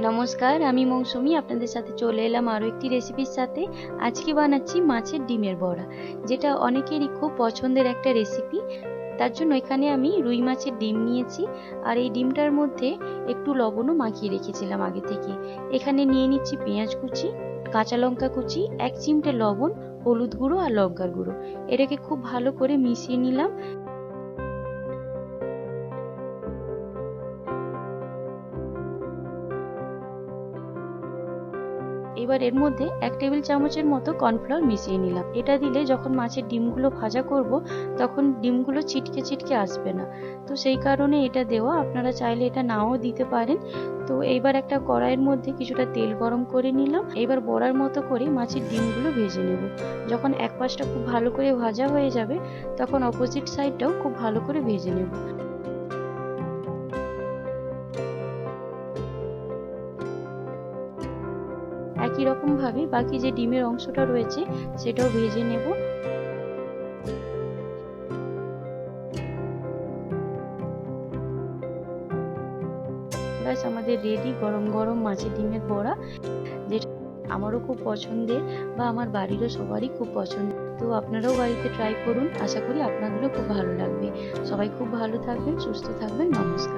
নমস্কার, আমি মৌসুমি, আপনাদের সাথে চলে এলাম আরও একটি রেসিপির সাথে। আজকে বানাচ্ছি মাছের ডিমের বড়া, যেটা অনেকেরই খুব পছন্দের একটা রেসিপি তার জন্য এখানে আমি রুই মাছের ডিম নিয়েছি, আর এই ডিমটার মধ্যে একটু লবণও মাখিয়ে রেখেছিলাম আগে থেকে। এখানে নিয়ে নিচ্ছি পেঁয়াজ কুচি, কাঁচা লঙ্কা কুচি, এক চিমটে লবণ, হলুদ গুঁড়ো আর লঙ্কার গুঁড়ো। এটাকে খুব ভালো করে মিশিয়ে নিলাম। এবার এর মধ্যে এক টেবিল চামচের মতো কর্নফ্লাওয়ার মিশিয়ে নিলাম। এটা দিলে যখন মাছের ডিমগুলো ভাজা করব, তখন ডিমগুলো ছিটকে ছিটকে আসবে না। তো সেই কারণে এটা দেওয়া, আপনারা চাইলে এটা নাও দিতে পারেন। তো এইবার একটা কড়াইয়ের মধ্যে কিছুটা তেল গরম করে নিলাম। এবার বড়ার মতো করে মাছের ডিমগুলো ভেজে নেব। যখন এক পাশটা খুব ভালো করে ভাজা হয়ে যাবে, তখন অপোজিট সাইডটাও খুব ভালো করে ভেজে নেব। একই রকম ভাবে বাকি যে ডিমের অংশটা রয়েছে সেটাও ভেজে নেব। ব্যাস, আমাদের রেডি গরম গরম মাছের ডিমের বড়া, যেটা আমারও খুব পছন্দের বা আমার বাড়িরও সবারই খুব পছন্দ। তো আপনারাও বাড়িতে ট্রাই করুন, আশা করি আপনাদেরও খুব ভালো লাগবে। সবাই খুব ভালো থাকবেন, সুস্থ থাকবেন, নমস্কার।